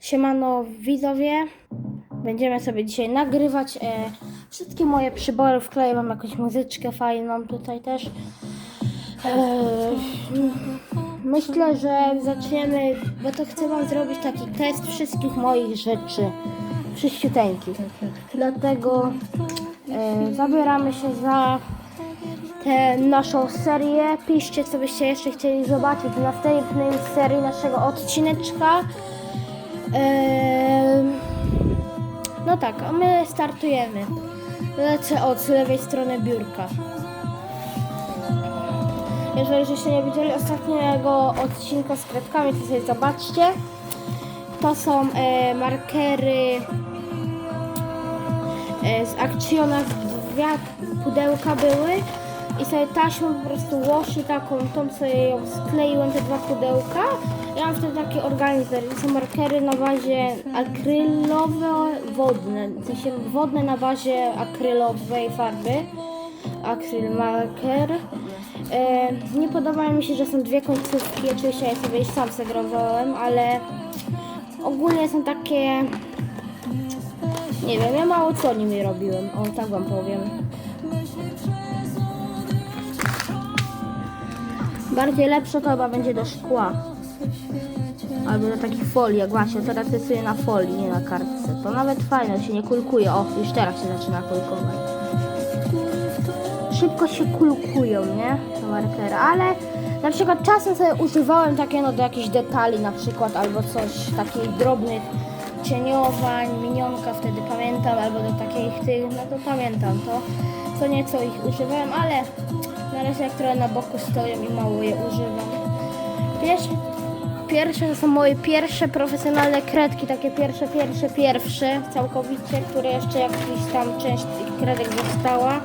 Siemano widzowie, będziemy sobie dzisiaj nagrywać e, wszystkie moje przybory, wkleję wam jakąś muzyczkę fajną tutaj też. E, myślę, że zaczniemy, bo to chcę wam zrobić taki test wszystkich moich rzeczy, wszyściuteńkich. Dlatego e, zabieramy się za tę naszą serię. Piszcie, co byście jeszcze chcieli zobaczyć w następnej serii naszego odcineczka. No tak, a my startujemy. Lecę od lewej strony biurka. Jeżeli żeście nie widzieli ostatniego odcinka z kredkami, to sobie zobaczcie. To są e, markery e, z Actiona, dwie pudełka były i sobie taśmą po prostu łosi taką, tą co ją skleiłem, te dwa pudełka. Ja mam wtedy taki organizm, to są markery na bazie akrylowe, wodne, w sensie wodne na bazie akrylowej farby, akryl marker. E, nie podoba mi się, że są dwie końcówki, oczywiście ja sobie sam segrowałem, ale ogólnie są takie nie wiem, ja mało co nimi robiłem. O, tak wam powiem. Bardziej lepsze to chyba będzie do szkła. Albo do takich folii, jak właśnie teraz rysuję na folii, nie na kartce. To nawet fajne, się nie kulkuje. O, już teraz się zaczyna kulkować. Szybko się kulkują, nie? Te markery, ale na przykład czasem sobie używałem takie no do jakichś detali na przykład, albo coś takich drobnych cieniowań, minionka wtedy pamiętam, albo do takich tych, no to pamiętam to. Co nieco ich używałem, ale na razie jak trochę na boku stoją i mało je używam. Pierwsze, pierwsze to są moje pierwsze profesjonalne kredki, takie pierwsze, pierwsze, pierwsze całkowicie, które jeszcze jakiś tam część tych kredek została.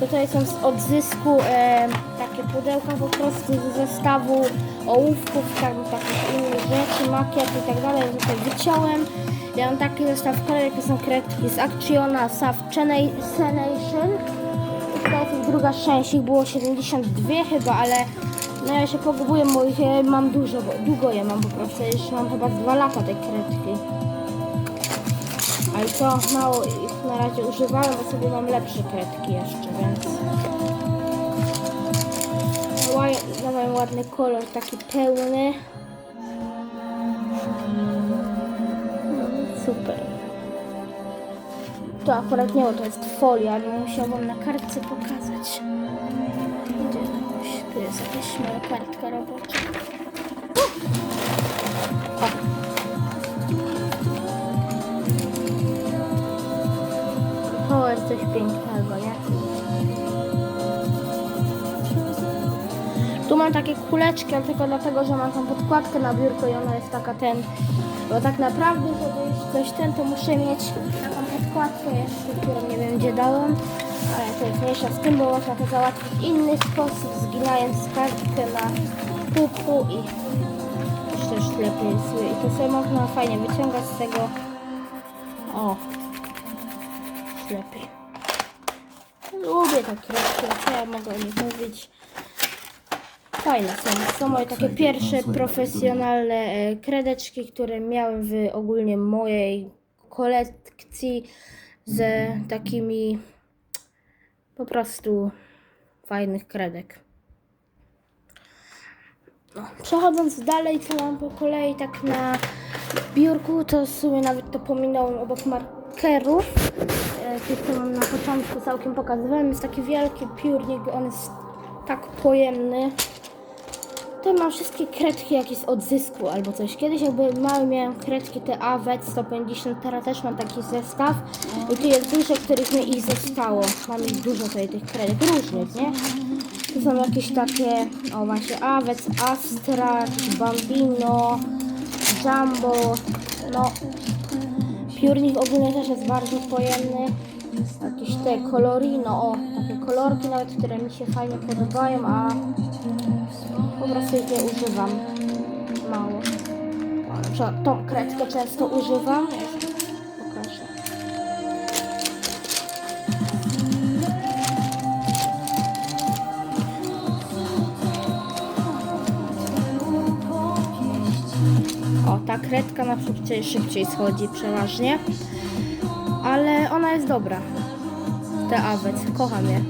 Tutaj są z odzysku e, takie pudełka po prostu z zestawu ołówków, tam takich innych rzeczy, makiet i tak dalej. Tutaj wyciąłem. Ja mam taki zestaw kredek, to są kredki z Actiona Saf Cenation. I Tutaj jest druga część, ich było 72 chyba, ale no ja się pogubuję, bo ich mam dużo, długo je mam po prostu, już mam chyba dwa lata tej kredki. Ale to mało ich na razie używałem, bo sobie mam lepsze kredki jeszcze, więc... Dawałem ładny kolor, taki pełny. No, super. To akurat nie, to jest folia, ale musiałam na kartce pokazać. Tu jest jakaś mała kartka robocza. O! To jest coś pięknego, nie? Tu mam takie kuleczki, tylko dlatego, że mam tą podkładkę na biurko i ona jest taka ten... Bo tak naprawdę, żeby coś ten, to muszę mieć taką podkładkę jeszcze, którą nie wiem gdzie dałem. Ale to jest mniejsza z tym, bo można to załatwić w inny sposób, zginając kartkę na pół i już lepiej rysuje. I to sobie można fajnie wyciągać z tego. O, już lepiej. Lubię takie rzeczy, co ja mogę o nich mówić. Fajne są. Są moje takie pierwsze profesjonalne e, kredeczki, które miałem w ogólnie mojej kolekcji z takimi po prostu fajnych kredek. No, przechodząc dalej, co mam po kolei tak na biurku, to w sumie nawet to pominąłem obok markerów. E, Tych, co mam na początku całkiem pokazywałem. Jest taki wielki piórnik, on jest tak pojemny. To mam wszystkie kredki jakieś z odzysku albo coś. Kiedyś jakby mały miałem kredki te AWEC 150, teraz też mam taki zestaw. I tu jest dużo, których mi ich zostało. Mam ich dużo tutaj tych kredek, różnych, nie? Tu są jakieś takie, o właśnie AWEC, Astra, Bambino, Jumbo, no. Piórnik ogólnie też jest bardzo pojemny. Jakieś te kolorino, o, takie kolorki nawet, które mi się fajnie podobają, a po prostu ich nie używam. Mało. Na przykład tą kredkę często używam. Pokażę. O, ta kredka na szybciej, szybciej schodzi przeważnie. Ale ona jest dobra. Te awec, kocham je.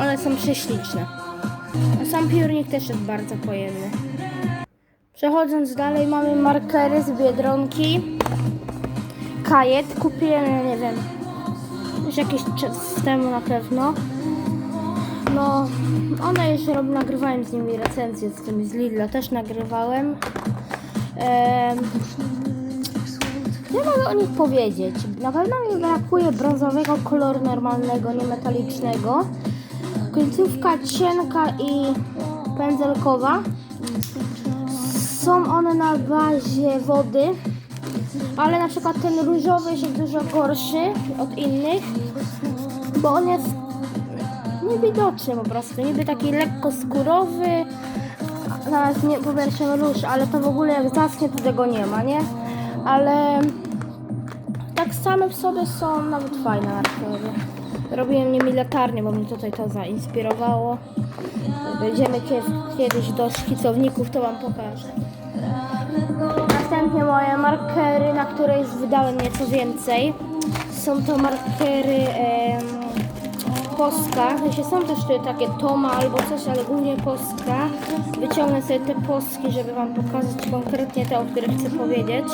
One są prześliczne. A sam piórnik też jest bardzo pojemny. Przechodząc dalej mamy markery z Biedronki. Kajet kupiłem, nie wiem, już jakiś czas temu na pewno. No, one już rob, nagrywałem z nimi recenzję, z tymi z Lidla też nagrywałem. Em, nie mogę o nich powiedzieć. Na pewno mi brakuje brązowego koloru normalnego, niemetalicznego. Końcówka cienka i pędzelkowa. Są one na bazie wody, ale na przykład ten różowy jest dużo gorszy od innych, bo on jest niewidoczny po prostu, niby taki lekko skórowy, zaraz nie powierzchnią róż, ale to w ogóle jak zaschnie to tego nie ma, nie? Ale tak same w sobie są nawet fajne markery. Robiłem nimi latarnię, bo mnie tutaj to zainspirowało. Dojdziemy kie- kiedyś do szkicowników, to wam pokażę. Następnie moje markery, na które już wydałem nieco więcej. Są to markery Poska. W sensie są też tutaj takie Toma albo coś, ale głównie Poska. Wyciągnę sobie te Poski, żeby wam pokazać konkretnie te, o których chcę powiedzieć.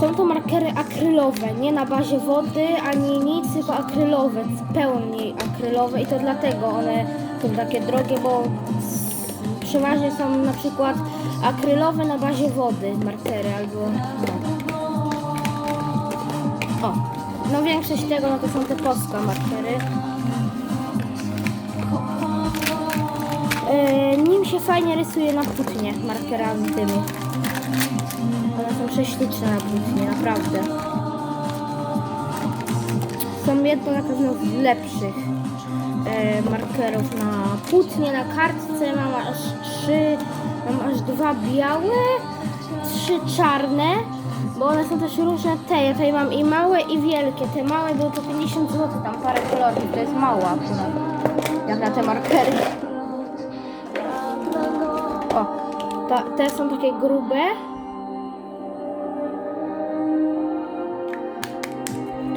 Są to markery akrylowe, nie na bazie wody ani nic, tylko akrylowe, pełni akrylowe i to dlatego one są takie drogie, bo przeważnie są na przykład akrylowe na bazie wody markery albo. O, no większość tego no to są te Polska markery. Yy, nim się fajnie rysuje na płótnie markerami tymi. Są prześliczne na płótnie, naprawdę. Są jedno na pewno z lepszych e, markerów na płótnie, na kartce. Mam aż trzy, mam aż dwa białe, trzy czarne, bo one są też różne te. Ja tutaj mam i małe i wielkie. Te małe były po 50 zł, tam parę kolorów, to jest akurat, jak na te markery. O, ta, te są takie grube.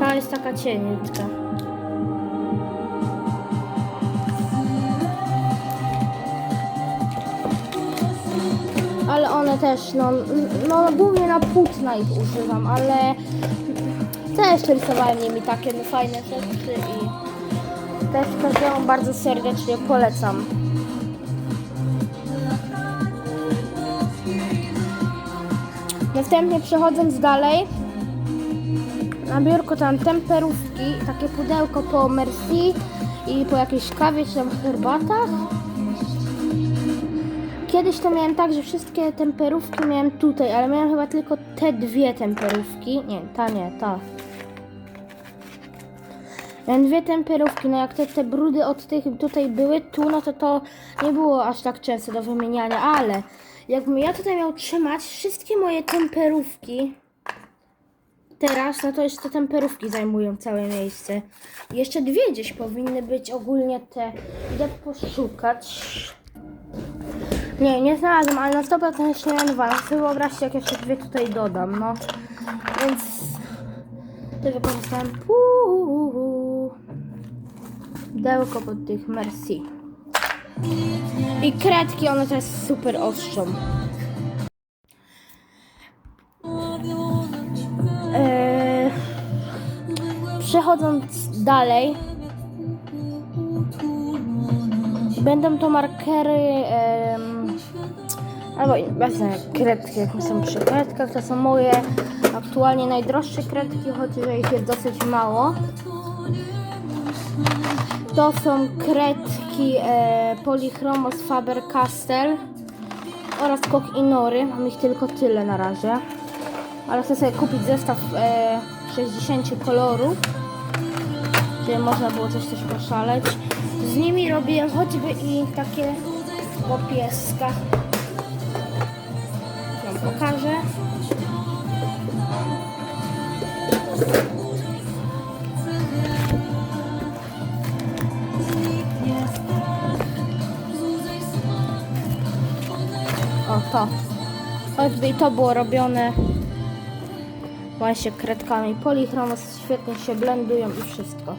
Ta jest taka cieniutka. Ale one też, no, no głównie na płótna ich używam, ale też rysowałem nimi takie no, fajne rzeczy i też każdemu bardzo serdecznie polecam. Następnie przechodząc dalej, na biurku tam temperówki, takie pudełko po Merci i po jakiejś kawie czy tam herbatach. Kiedyś to miałem tak, że wszystkie temperówki miałem tutaj, ale miałem chyba tylko te dwie temperówki. Nie, ta nie, ta. Miałem dwie temperówki, no jak te, te brudy od tych tutaj były tu, no to to nie było aż tak często do wymieniania, ale jakbym ja tutaj miał trzymać wszystkie moje temperówki, teraz, no to jeszcze temperówki zajmują całe miejsce. Jeszcze dwie gdzieś powinny być ogólnie te. Idę poszukać. Nie, nie znalazłem, ale na 100% jeszcze wyobraźcie, jak jeszcze dwie tutaj dodam, no. Więc... Ty wykorzystałem pół pudełko pod tych Merci. I kredki, one też super ostrzą. Przechodząc dalej, będą to markery, albo wezmę kredki, jak są przy kredkach, to są moje aktualnie najdroższe kredki, że ich jest dosyć mało. To są kredki e, Polychromos Faber-Castell oraz Kok i Nory. Mam ich tylko tyle na razie. Ale chcę sobie kupić zestaw e, 60 kolorów, żeby można było coś też poszaleć. Z nimi robiłem choćby i takie po pieskach. Wam pokażę. O to. Choćby i to było robione właśnie kredkami polychromos, świetnie się blendują i wszystko.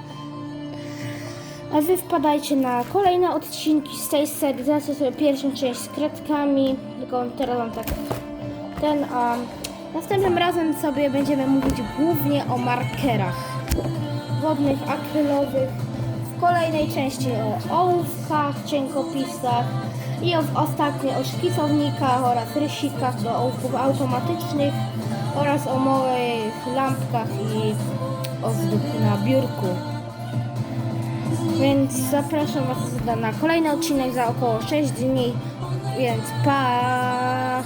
A wy wpadajcie na kolejne odcinki z tej serii. Zacznę sobie pierwszą część z kredkami, tylko teraz mam tak ten, a następnym razem sobie będziemy mówić głównie o markerach wodnych, akrylowych. W kolejnej części o ołówkach, cienkopisach i o, ostatnio o szkicownikach oraz rysikach do ołówków automatycznych oraz o małych lampkach i ozdób na biurku. Więc zapraszam Was na kolejny odcinek za około 6 dni. Więc pa!